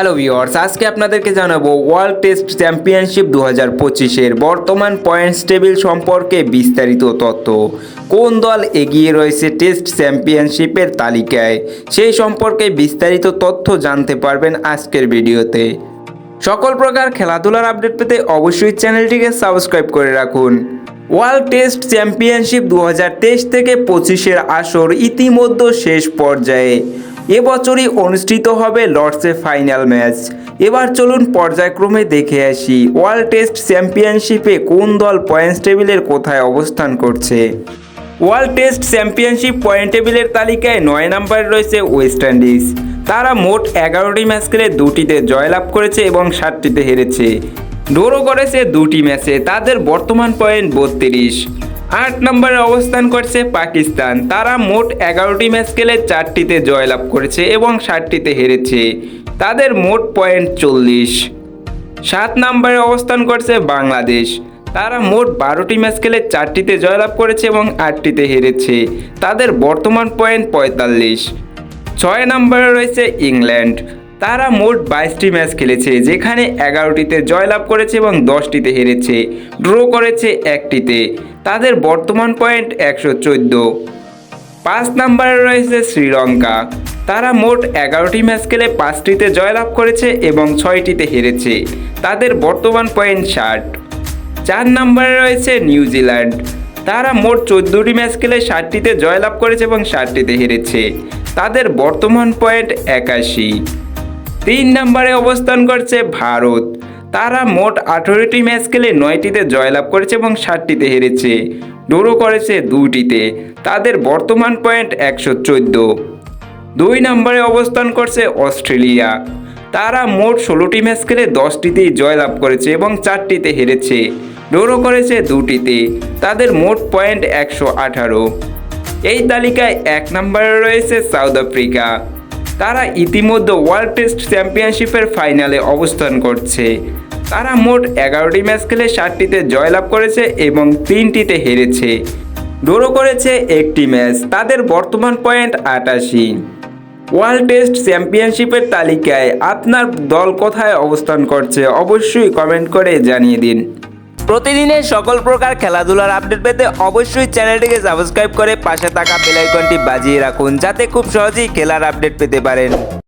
Hello viewers আজকে আপনাদেরকে জানাব ওয়ার্ল্ড টেস্ট চ্যাম্পিয়নশিপ দু হাজার পঁচিশের বর্তমান পয়েন্টস টেবিল সম্পর্কে বিস্তারিত তথ্য। কোন দল এগিয়ে রয়েছে টেস্ট চ্যাম্পিয়নশিপের তালিকায়? সেই সম্পর্কে বিস্তারিত তথ্য জানতে পারবেন আজকের ভিডিওতে। সকল প্রকার খেলাধুলার আপডেট পেতে অবশ্যই চ্যানেলটিকে সাবস্ক্রাইব করে রাখুন। ওয়ার্ল্ড টেস্ট চ্যাম্পিয়নশিপ দু হাজার তেইশ থেকে পঁচিশের আসর ইতিমধ্যে শেষ পর্যায়ে। এবছরই অনুষ্ঠিত হবে লর্ডসে ফাইনাল ম্যাচ। এবার চলুন পর্যায়ক্রমে দেখে আসি, ওয়ার্ল্ড টেস্ট চ্যাম্পিয়নশিপে কোন দল পয়েন্টস টেবিলের কোথায় অবস্থান করছে? ওয়ার্ল্ড টেস্ট চ্যাম্পিয়নশিপ পয়েন্ট টেবিলের তালিকায় নয় নম্বরে রয়েছে ওয়েস্ট ইন্ডিজ। তারা মোট এগারোটি ম্যাচ খেলে দুটিতে জয়লাভ করেছে এবং সাতটিতে হেরেছে। ড্রো করেছে দুটি ম্যাচে, তাদের বর্তমান পয়েন্ট বত্রিশ। আট নম্বরে অবস্থান করছে পাকিস্তান। তারা মোট এগারোটি ম্যাচ খেলে চারটিতে জয়লাভ করেছে এবং ষাটটিতে হেরেছে। তাদের মোট পয়েন্ট চল্লিশ। সাত নম্বরে অবস্থান করছে বাংলাদেশ। তারা মোট বারোটি ম্যাচ খেলে চারটিতে জয়লাভ করেছে এবং আটটিতে হেরেছে। তাদের বর্তমান পয়েন্ট পঁয়তাল্লিশ। ছয় নম্বরে রয়েছে ইংল্যান্ড। তারা মোট বাইশটি ম্যাচ খেলেছে, যেখানে এগারোটিতে জয়লাভ করেছে এবং দশটিতে হেরেছে। ড্র করেছে একটিতে। তাদের বর্তমান পয়েন্ট একশো চোদ্দ। পাঁচ নম্বরে রয়েছে শ্রীলঙ্কা। তারা মোট এগারোটি ম্যাচ খেলে পাঁচটিতে জয়লাভ করেছে এবং ছয়টিতে হেরেছে। তাদের বর্তমান পয়েন্ট ষাট। চার নম্বরে রয়েছে নিউজিল্যান্ড। তারা মোট চোদ্দোটি ম্যাচ খেলে ষাটটিতে জয়লাভ করেছে এবং ষাটটিতে হেরেছে। তাদের বর্তমান পয়েন্ট একাশি। তিন নম্বরে অবস্থান করছে ভারত। তারা মোট আঠেরোটি ম্যাচ খেলে নয়টিতে জয়লাভ করেছে এবং ষাটটিতে হেরেছে। ড্রো করেছে দুটিতে তাদের বর্তমান পয়েন্ট একশো চোদ্দ। দুই নম্বরে অবস্থান করছে অস্ট্রেলিয়া। তারা মোট ষোলোটি ম্যাচ খেলে দশটিতেই জয়লাভ করেছে এবং চারটিতে হেরেছে। ড্রো করেছে দুটিতে। তাদের মোট পয়েন্ট একশো আঠারো। এই তালিকায় এক নম্বরে রয়েছে সাউথ আফ্রিকা। তারা ইতিমধ্যে ওয়ার্ল্ড টেস্ট চ্যাম্পিয়নশিপের ফাইনালে অবস্থান করছে। তারা মোট এগারোটি ম্যাচ খেলে ষাটটিতে জয়লাভ করেছে এবং তিনটিতে হেরেছে। ড্রো করেছে একটি ম্যাচ, তাদের বর্তমান পয়েন্ট আটাশি। ওয়ার্ল্ড টেস্ট চ্যাম্পিয়নশিপের তালিকায় আপনার দল কোথায় অবস্থান করছে অবশ্যই কমেন্ট করে জানিয়ে দিন। প্রতিদিনের সকল প্রকার খেলাধুলার আপডেট পেতে অবশ্যই চ্যানেলটিকে সাবস্ক্রাইব করে পাশে থাকা বেলাইকনটি বাজিয়ে রাখুন, যাতে খুব সহজেই খেলার আপডেট পেতে পারেন।